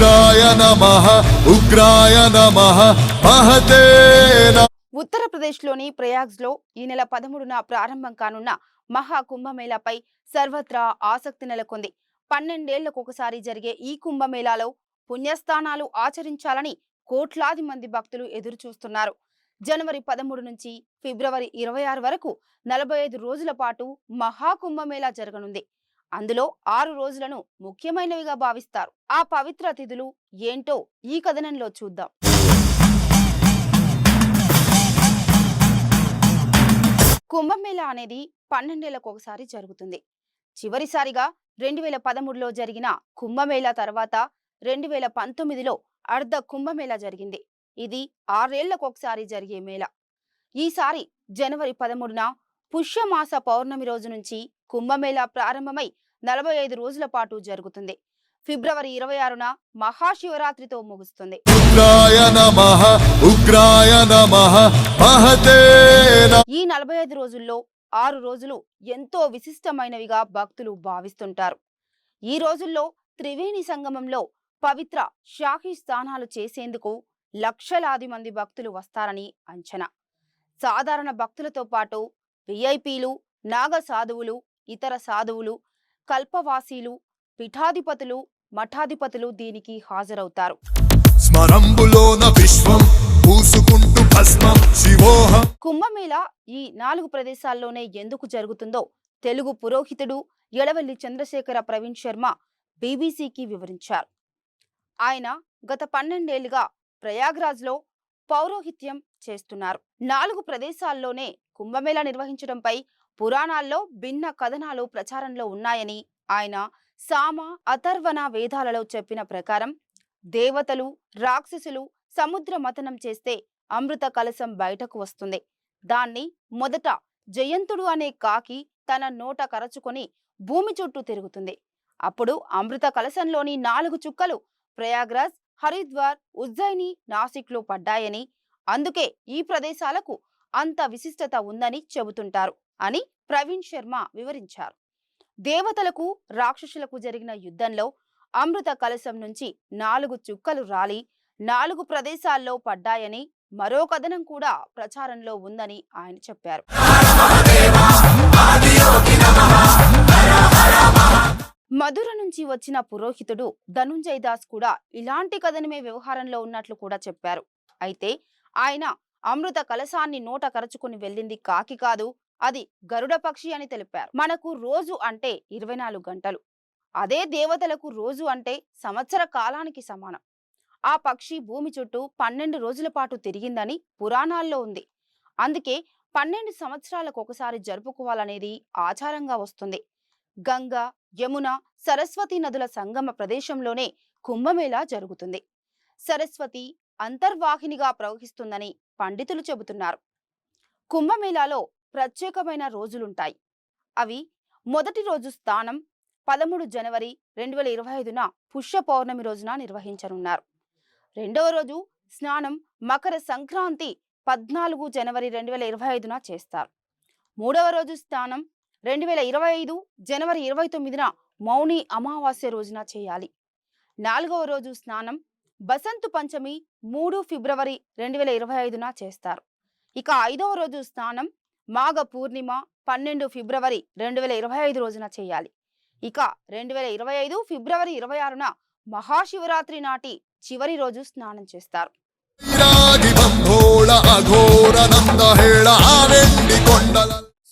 ఉగ్రాయ నమ ఉగ్రాయ నమ మహతే ఉత్తరప్రదేశ్లోని ప్రయాగ్స్లో ఈ నెల పదమూడున ప్రారంభం కానున్న మహా కుంభమేళాపై సర్వత్రా ఆసక్తి నెలకొంది. పన్నెండేళ్ళకొకసారి జరిగే ఈ కుంభమేళాలో పుణ్యస్థానాలు ఆచరించాలని కోట్లాది మంది భక్తులు ఎదురుచూస్తున్నారు. జనవరి పదమూడు నుంచి ఫిబ్రవరి ఇరవై ఆరు వరకు నలభై ఐదు రోజుల పాటు మహాకుంభమేళా జరగనుంది. అందులో ఆరు రోజులను ముఖ్యమైనవిగా భావిస్తారు. ఆ పవిత్ర తిథులు ఏంటో ఈ కథనంలో చూద్దాం. కుంభమేళా అనేది పన్నెండేళ్ళకు ఒకసారి జరుగుతుంది. చివరిసారిగా రెండు వేల పదమూడులో జరిగిన కుంభమేళా తర్వాత రెండు వేల పంతొమ్మిదిలో అర్ధ కుంభమేళా జరిగింది. ఇది ఆరేళ్ళకు ఒకసారి జరిగే మేళ. ఈసారి జనవరి పదమూడున పుష్యమాస పౌర్ణమి రోజు నుంచి కుంభమేళా ప్రారంభమై నలభై ఐదు రోజుల పాటు జరుగుతుంది. ఫిబ్రవరి ఇరవై ఆరున మహాశివరాత్రితో ముగుస్తుంది. ఈ నలభై ఐదు రోజుల్లో ఆరు రోజులు ఎంతో విశిష్టమైనవిగా భక్తులు భావిస్తుంటారు. ఈ రోజుల్లో త్రివేణి సంగమంలో పవిత్ర షాహీ స్నానాలు చేసేందుకు లక్షలాది మంది భక్తులు వస్తారని అంచనా. సాధారణ భక్తులతో పాటు విఐపీలు నాగ సాధువులు ఇతర సాధువులు కల్పవాసీలు పీఠాధిపతులు మఠాధిపతులు దీనికి హాజరవుతారు. కుంభమేళా ఈ నాలుగు ప్రదేశాల్లోనే ఎందుకు జరుగుతుందో తెలుగు పురోహితుడు ఎడవల్లి చంద్రశేఖర ప్రవీణ్ శర్మ బీబీసీకి వివరించారు. ఆయన గత పన్నెండేళ్ళుగా ప్రయాగ్రాజ్లో పౌరోహిత్యం చేస్తున్నారు. నాలుగు ప్రదేశాల్లోనే కుంభమేళా నిర్వహించడంపై పురాణాల్లో భిన్న కథనాలు ప్రచారంలో ఉన్నాయని ఆయన సామ అథర్వణ వేదాలలో చెప్పిన ప్రకారం దేవతలు రాక్షసులు సముద్ర మథనం చేస్తే అమృత కలశం బయటకు వస్తుంది. దాన్ని మొదట జయంతుడు అనే కాకి తన నోట కరచుకొని భూమి చుట్టూ తిరుగుతుంది. అప్పుడు అమృత కలశంలోని నాలుగు చుక్కలు ప్రయాగ్రాజ్ హరిద్వార్ ఉజ్జయిని నాసిక్లో పడ్డాయని అందుకే ఈ ప్రదేశాలకు అంత విశిష్టత ఉందని చెబుతుంటారు. అని ప్రవీణ్ శర్మ వివరించారు. దేవతలకు రాక్షసులకు జరిగిన యుద్ధంలో అమృత కలశం నుంచి నాలుగు చుక్కలు రాలి నాలుగు ప్రదేశాల్లో పడ్డాయని మరో కథనం కూడా ప్రచారంలో ఉందని ఆయన చెప్పారు. మధుర నుంచి వచ్చిన పురోహితుడు ధనుంజయ్ దాస్ కూడా ఇలాంటి కథనమే వ్యవహారంలో ఉన్నట్లు కూడా చెప్పారు. అయితే ఆయన అమృత కలశాన్ని నోట కరచుకుని వెళ్ళింది కాకి కాదు అది గరుడ పక్షి అని తెలిపారు. మనకు రోజు అంటే ఇరవై నాలుగు గంటలు. అదే దేవతలకు రోజు అంటే సంవత్సర కాలానికి సమానం. ఆ పక్షి భూమి చుట్టూ పన్నెండు రోజుల పాటు తిరిగిందని పురాణాల్లో ఉంది. అందుకే పన్నెండు సంవత్సరాలకు ఒకసారి జరుపుకోవాలనేది ఆచారంగా వస్తుంది. గంగ యమున సరస్వతి నదుల సంగమ ప్రదేశంలోనే కుంభమేళా జరుగుతుంది. సరస్వతి అంతర్వాహినిగా ప్రవహిస్తుందని పండితులు చెబుతున్నారు. కుంభమేళాలో ప్రత్యేకమైన రోజులుంటాయి. అవి మొదటి రోజు స్థానం పదమూడు జనవరి రెండు వేల ఇరవై ఐదున పుష్య పౌర్ణమి రోజున నిర్వహించనున్నారు. రెండవ రోజు స్నానం మకర సంక్రాంతి పద్నాలుగు జనవరి రెండు వేల ఇరవై ఐదున చేస్తారు. మూడవ రోజు స్నానం రెండు వేల ఇరవై ఐదు జనవరి ఇరవై తొమ్మిదిన మౌని అమావాస్య రోజున చేయాలి. నాలుగవ రోజు స్నానం బసంతు పంచమి మూడు ఫిబ్రవరి రెండు వేల ఇరవై ఐదున చేస్తారు. ఇక ఐదవ రోజు స్నానం మాఘ పూర్ణిమ పన్నెండు ఫిబ్రవరి రెండు వేల ఇరవై ఐదు రోజున చేయాలి. ఇక రెండు వేల ఇరవై ఐదు ఫిబ్రవరి ఇరవై ఆరున మహాశివరాత్రి నాటి చివరి రోజు స్నానం చేస్తారు.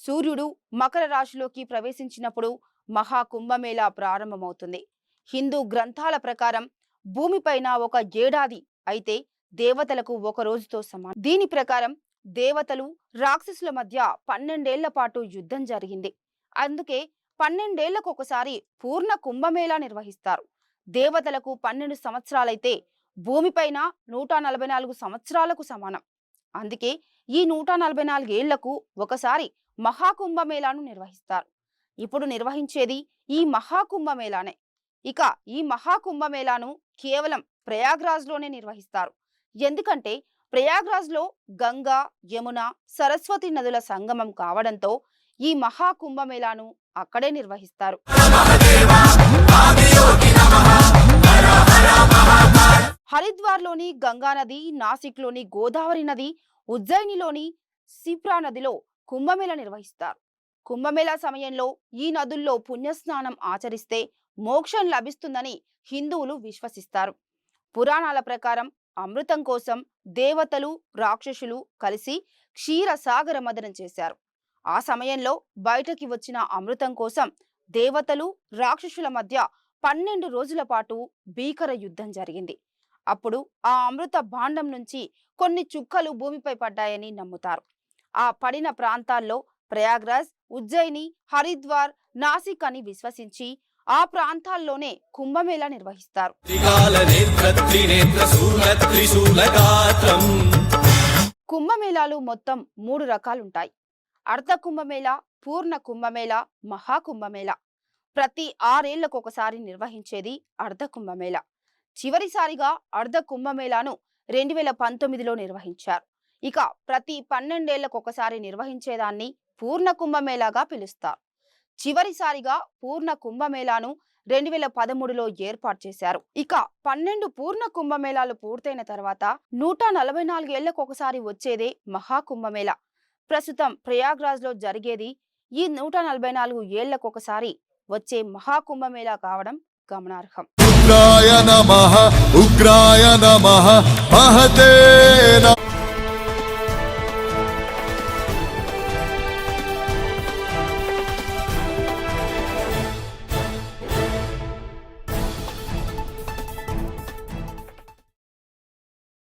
సూర్యుడు మకర రాశిలోకి ప్రవేశించినప్పుడు మహా కుంభమేళా ప్రారంభమవుతుంది. హిందూ గ్రంథాల ప్రకారం భూమిపైన ఒక ఏడాది అయితే దేవతలకు ఒక రోజుతో సమానం. దీని ప్రకారం దేవతలు రాక్షసుల మధ్య పన్నెండేళ్ళ పాటు యుద్ధం జరిగింది. అందుకే పన్నెండేళ్ళకు ఒకసారి పూర్ణ కుంభమేళా నిర్వహిస్తారు. దేవతలకు పన్నెండు సంవత్సరాలైతే భూమిపైన నూట నలభై నాలుగు సంవత్సరాలకు సమానం. అందుకే ఈ నూట నలభై నాలుగేళ్ళకు ఒకసారి మహాకుంభమేళాను నిర్వహిస్తారు. ఇప్పుడు నిర్వహించేది ఈ మహాకుంభమేళానే. ఇక ఈ మహాకుంభమేళాను కేవలం ప్రయాగ్రాజ్లోనే నిర్వహిస్తారు. ఎందుకంటే ప్రయాగ్రాజ్లో గంగా యమున సరస్వతి నదుల సంగమం కావడంతో ఈ మహాకుంభమేళాను అక్కడే నిర్వహిస్తారు. హరిద్వార్లోని గంగా నది నాసిక్లోని గోదావరి నది ఉజ్జయినిలోని సిప్రా నదిలో కుంభమేళ నిర్వహిస్తారు. కుంభమేళా సమయంలో ఈ నదుల్లో పుణ్యస్నానం ఆచరిస్తే మోక్షం లభిస్తుందని హిందువులు విశ్వసిస్తారు. పురాణాల ప్రకారం అమృతం కోసం దేవతలు రాక్షసులు కలిసి క్షీరసాగర మదనం చేశారు. ఆ సమయంలో బయటకి వచ్చిన అమృతం కోసం దేవతలు రాక్షసుల మధ్య పన్నెండు రోజుల పాటు భీకర యుద్ధం జరిగింది. అప్పుడు ఆ అమృత భాండం నుంచి కొన్ని చుక్కలు భూమిపై పడ్డాయని నమ్ముతారు. ఆ పడిన ప్రాంతాల్లో ప్రయాగ్రాజ్ ఉజ్జయిని హరిద్వార్ నాసిక్ అని విశ్వసించి ఆ ప్రాంతాల్లోనే కుంభమేళా నిర్వహిస్తారు. కుంభమేళాలు మొత్తం మూడు రకాలుంటాయి. అర్ధ కుంభమేళా పూర్ణ కుంభమేళ మహాకుంభమేళా ప్రతి ఆరేళ్ళకు ఒకసారి నిర్వహించేది అర్ధ కుంభమేళ. చివరిసారిగా అర్ధ కుంభమేళాను రెండు వేల పంతొమ్మిదిలో నిర్వహించారు. ఇక ప్రతి పన్నెండేళ్ళకు ఒకసారి నిర్వహించేదాన్ని పూర్ణ కుంభమేళాగా పిలుస్తారు. చివరిసారిగా పూర్ణ కుంభమేళాను రెండు వేల పదమూడులో ఏర్పాటు చేశారు. ఇక పన్నెండు పూర్ణ కుంభమేళాలు పూర్తయిన తర్వాత నూట నలభై నాలుగేళ్ళకు ఒకసారి వచ్చేదే మహాకుంభమేళ. ప్రస్తుతం ప్రయాగ్రాజ్లో జరిగేది ఈ నూట నలభై నాలుగు ఏళ్ళకు ఒకసారి వచ్చే మహాకుంభమేళా కావడం గమనార్హం. ఉగ్రాయ నమ ఉగ్రాయ నమ మహతే